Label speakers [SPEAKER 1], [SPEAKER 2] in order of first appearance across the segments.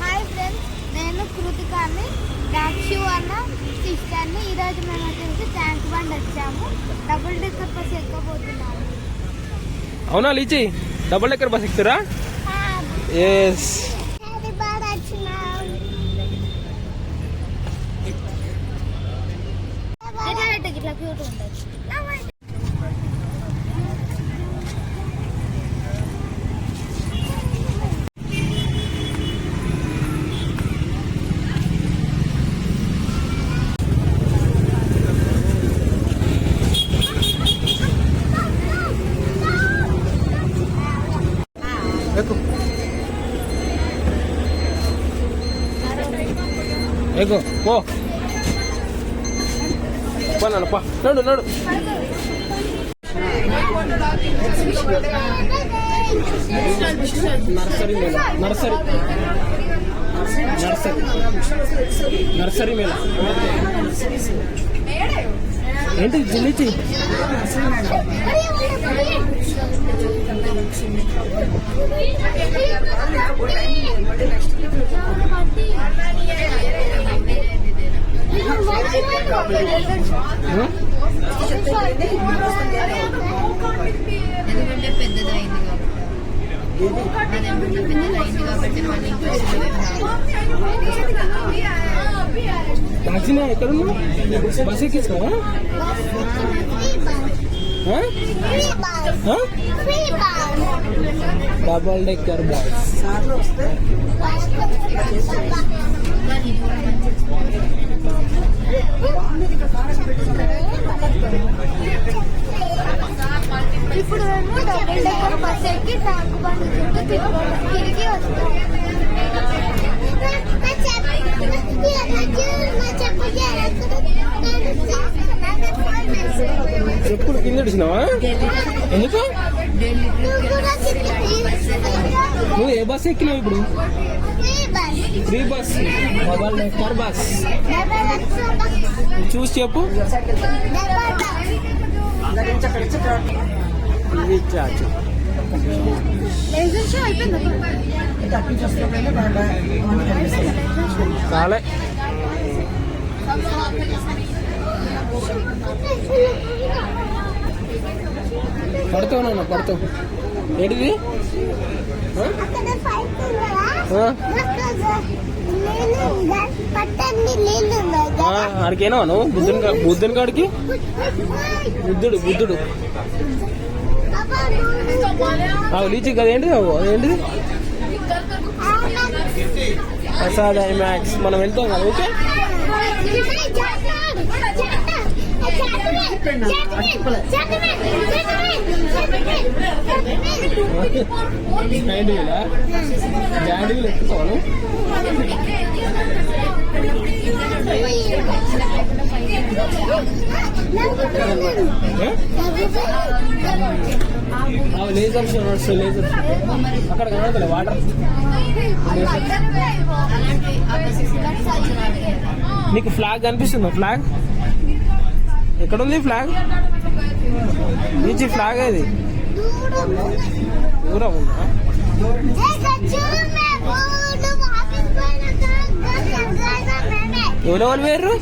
[SPEAKER 1] Hi friends నేను కృతికాని దాక్షు అన్న సిస్టర్ని ఈరోజు మేము వచ్చేసి ట్యాంక్ బండ్ వచ్చాము. డబుల్ డెక్కర్ బస్ ఎక్కబోతున్నాము.
[SPEAKER 2] అవునా లీచి? డబుల్ డెక్కర్ బస్ ఎక్కుతారా ఎస్
[SPEAKER 1] ఇట్లా క్యూట్ ఉంటుంది.
[SPEAKER 2] ఎక్కు పో పో నాన్న పో నడు నడు nursery Mela nursery nursery nursery Mela ఏంటి జిల్లిచి
[SPEAKER 3] ఎందుకంటే పెద్దదైంది కాబట్టి అదేమంటే పెద్దదైంది కాబట్టి మళ్ళీ ఇంకా
[SPEAKER 2] నచ్చిన ఎక్కడ బస్ ఎక్కించుకోవా డబల్ డెక్కర్ బస్
[SPEAKER 1] ఇప్పుడు మేము డబుల్ డెక్కర్ బస్ ఎక్కి ట్యాంక్ బండ్ చుట్టూ తిరగ- తిరిగి వస్తాం
[SPEAKER 2] చెప్పులు కింద ఎందుకు? నువ్వు ఏ బస్ ఎక్కినావు ఇప్పుడు? Free bus double decker bus చూసి చెప్పు. ఇది Thank you. పడతావు నాన్న పడతావు. ఏంటిది? ఆడికేనా నువ్వు? బుద్ధుని బుద్ధుని కాడికి? బుద్ధుడు బుద్ధుడు. ఆ లీచి కదా ఏంటిది అవ్వ, అదేంటిది ప్రసాద్ ఐమాక్స్ మనం వెళ్తాం కదా ఓకే? నైన్టీ ఎక్కుతాను లేజర్ షో లేజర్ అక్కడ కనబడతలే వాటర్ నీకు ఫ్లాగ్ కనిపిస్తుందా? ఫ్లాగ్ ఎక్కడ ఉంది ఫ్లాగ్? నుంచి ఫ్లాగ్ అది దూరం ఉందా? ఎవరెవరు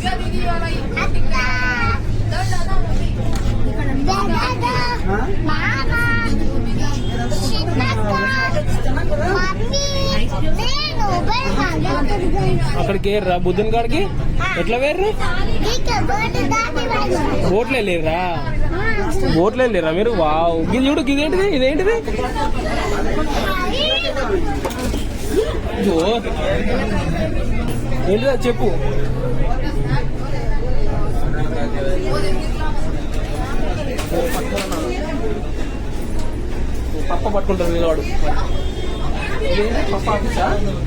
[SPEAKER 2] మమ్మీ అక్కడికి ఏర్రా బుద్ధుని కాడికి? ఎట్లా వేర్రు బోట్లే లేరా? బోట్లే లేరా మీరు? వావ్. ఇది చూడు ఇదేంటిది ఇదేంటిది ఏంటిదా? చెప్పు. పక్క పట్టుకుంటారు నిలవాడు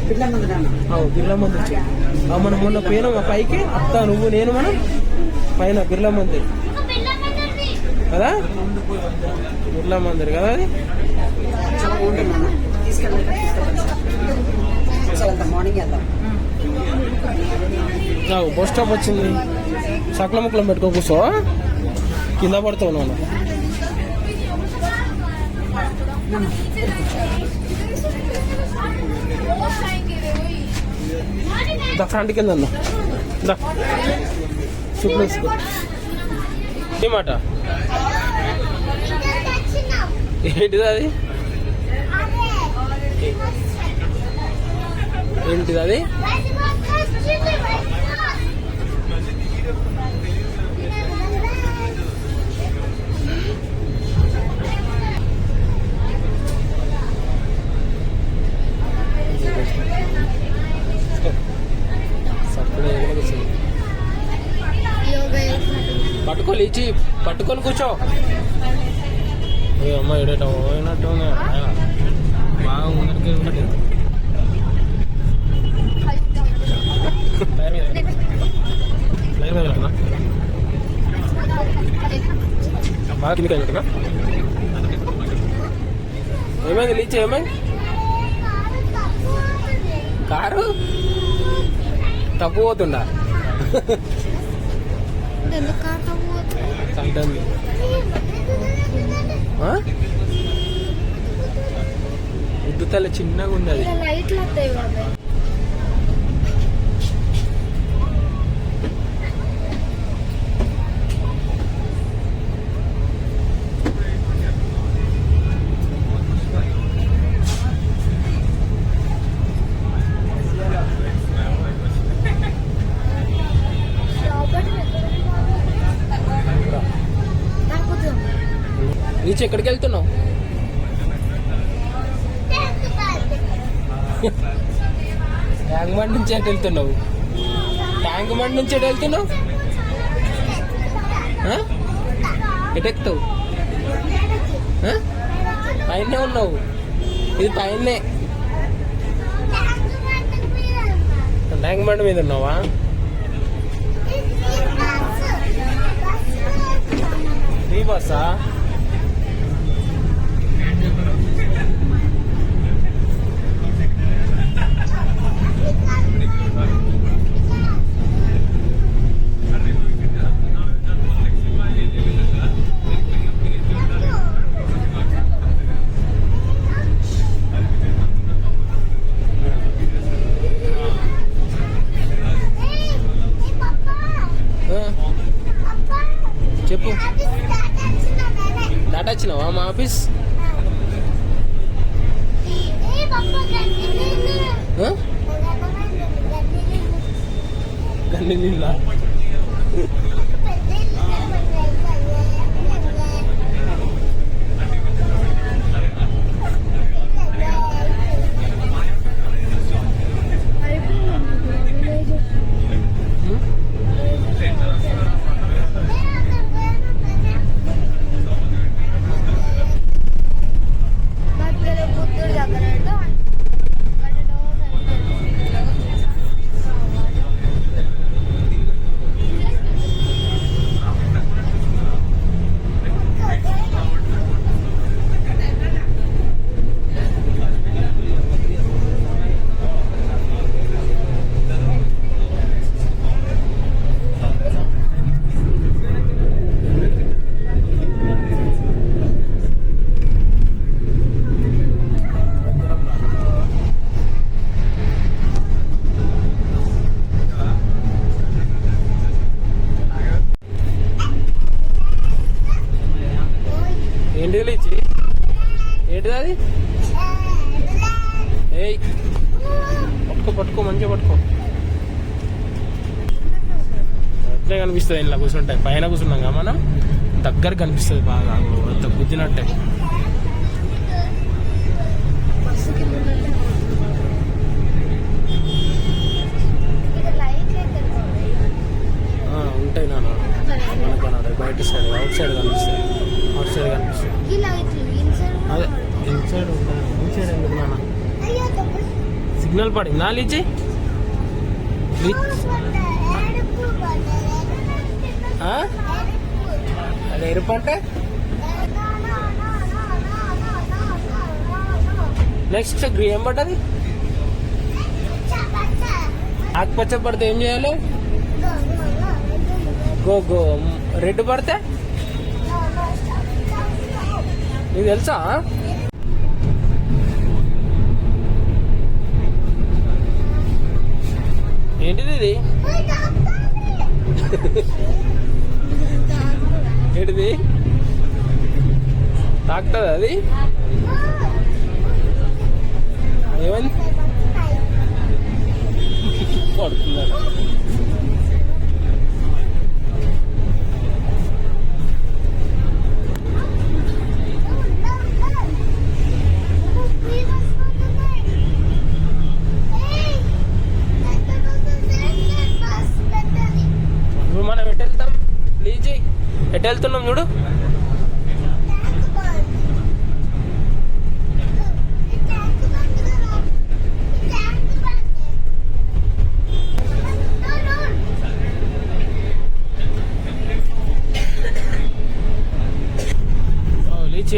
[SPEAKER 2] బిర్లా మందిర్ చెయ్యి. మనం మొన్న పోయినాం ఆ పైకి అత్త నువ్వు నేను మనం పైన బిర్లా మందిర్ కదా బిర్లా మందిర్ కదా అది
[SPEAKER 4] మార్నింగ్
[SPEAKER 2] బస్ స్టాప్ వచ్చింది సకల ముక్కలం పెట్టుకో కూర్చో కింద పడతావు నన్ను దా ఫ్రంట్కి వెళ్దాం దా. చెప్పులు వేసుకో ఏమాట? ఏంటిది అది? ఏంటిది అది? పట్టుకో లేచి పట్టుకొని కూర్చో. ఏ అమ్మ ఎడట పోయినట్టు బాగా ముందరికి ఉంటుంది. బాగా కిందికి అయినట్టుగా ఏమైంది లీచి ఏమైంది? కారు? తప్పు పోతుండా
[SPEAKER 1] ఎందుకు కాకపోతే
[SPEAKER 2] సంటుంది ఉద్దుతల చిన్నగా ఉంది అది ఎక్కడికి వెళ్తున్నావు? ట్యాంక్ బండ్ నుంచి ఎటు వెళ్తున్నావు? ట్యాంక్ బండ్ నుంచి ఎటు వెళ్తున్నావు? ఎటెక్తావు పైనే ఉన్నావు. ఇది పైనే. ట్యాంక్ బండ్ మీద ఉన్నావా? ఫ్రీ బస్సా? Lên. కనిపిస్తుంది ఇలా కూర్చుంటే. పైన కూర్చున్నాం కదా మనం దగ్గర కనిపిస్తుంది బాగా అంత గుద్దినట్టే. ఉంటాయి నాన్న. మనకు బయట సైడ్ అవుట్ సైడ్ కనిపిస్తుంది. అవుట్ సైడ్
[SPEAKER 1] ఇన్సైడ్
[SPEAKER 2] అదే ఇన్సైడ్ ఉంటుంది ఇన్సైడ్ ఎందుకు నాన్న? సిగ్నల్ పడిందా లీచి అది ఎరుపు అంటే నెక్స్ట్ ఏం పడ్డది? ఆకుపచ్చ పడితే ఏం చేయాలి? గో గో రెడ్ పడితే? నీకు తెలుసా? ఏంటిది ఇది? ఏంటిది? తాకుతుంది అది? ఏమైంది? పడుతుందట ఎటు వెళ్తున్నాం చూడు? ఓ, లీచీ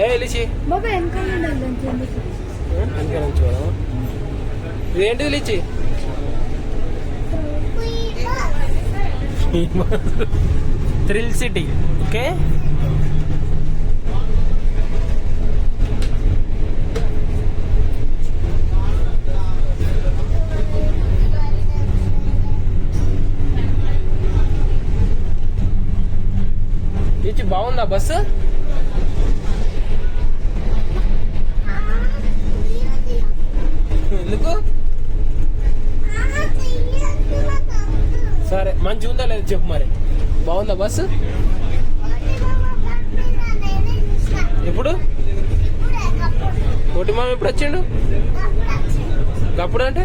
[SPEAKER 2] ఏ లీచీ.
[SPEAKER 1] బాబా వెనకాల ఉండాలి
[SPEAKER 2] వెనక నుంచి? ఇదేంటిది లిచ్చి థ్రిల్ సిటీ ఓకే? బాగుందా బస్సు? ఎందుకు? సరే మంచి ఉందా లేదా చెప్పు మరి. బాగుందా బస్సు ఎప్పుడు? కోటి మామ ఎప్పుడు వచ్చిండు? అప్పుడు అంటే?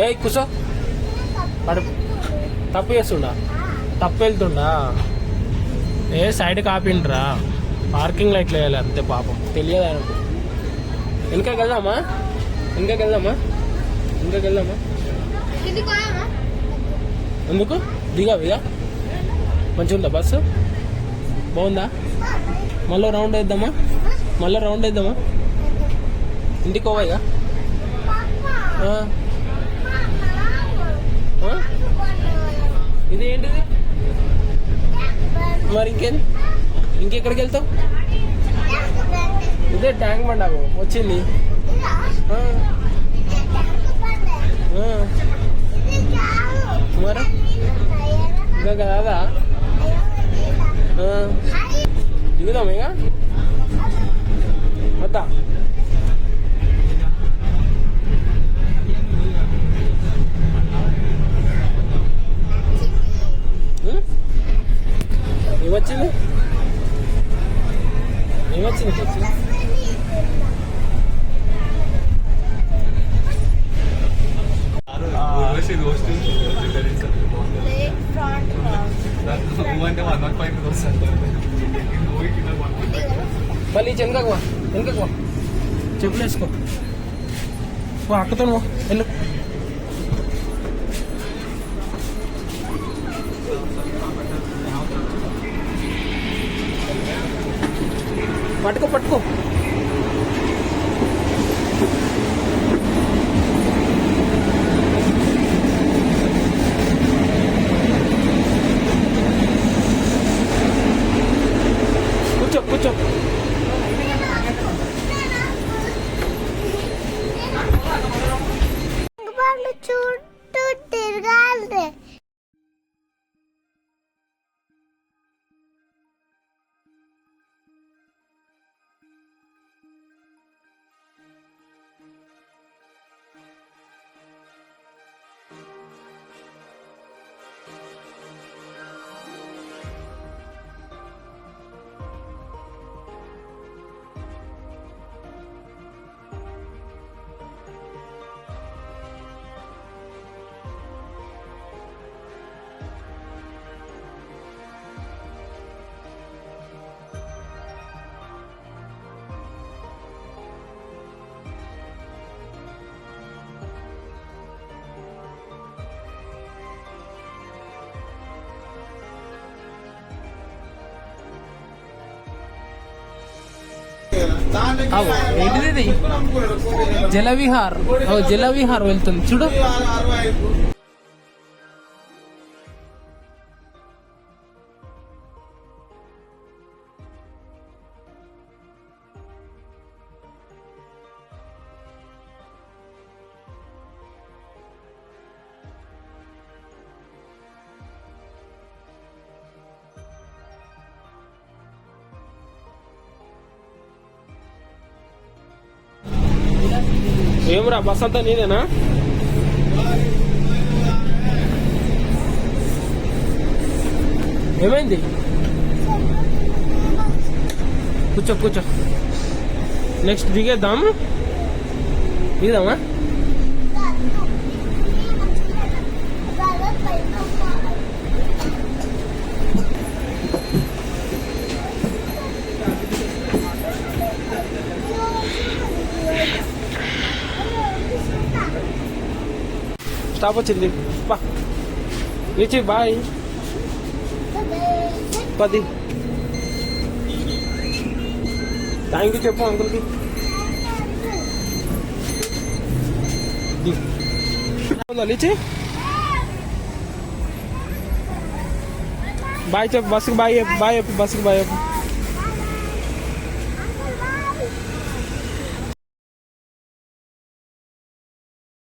[SPEAKER 2] ఏ కుసో. అడు తప్పు చేస్తుండా? తప్పు వెళ్తుండా? ఏ సైడ్ కాపిండ్రా పార్కింగ్ లైట్లు వేయాలి అంతే పాపం. తెలియదు ఆయనకు. వెనకకి వెళ్దామా? వెనకకి వెళ్దామా? వెనకకి వెళ్దామా? ఎందుకు? దిగా దిగా. మంచిగా ఉందా బస్సు? బాగుందా? మళ్ళీ రౌండ్ వేద్దామా? మళ్ళీ రౌండ్ వేద్దామా? ఇంటికి పోవాయిగా? ఇక ఇది ఏంటిది మరి ఇంకేం? ఇంకెక్కడికి వెళ్తావు? ఇదే ట్యాంక్ బండాకు వచ్చింది. మరి? ఇంకా కాదా? దిగుదాం ఇక. వద్దా?
[SPEAKER 4] నువ్వంటే వన్ నాట్ ఫైవ్
[SPEAKER 2] మళ్ళీ వెనకకు వా వెనకకు చెప్పులు వేసుకో అక్కతో వెళ్ళు. పట్టుకో పట్టుకో. కూర్చో
[SPEAKER 4] ఏంటిది జలవిహార్. జలవిహార్ వెళ్తుంది. చూడు. ఏమరా బస్ అంతా నీదేనా? ఏమైంది? కూర్చో కూర్చో. నెక్స్ట్ దిగేద్దాం దిగుదామా? stop watching it. Bye. You too, bye. Buddy. Thank you, Chepo, Uncle. Liti? Bye, Chep. Bus, bye, bye, bus, bye.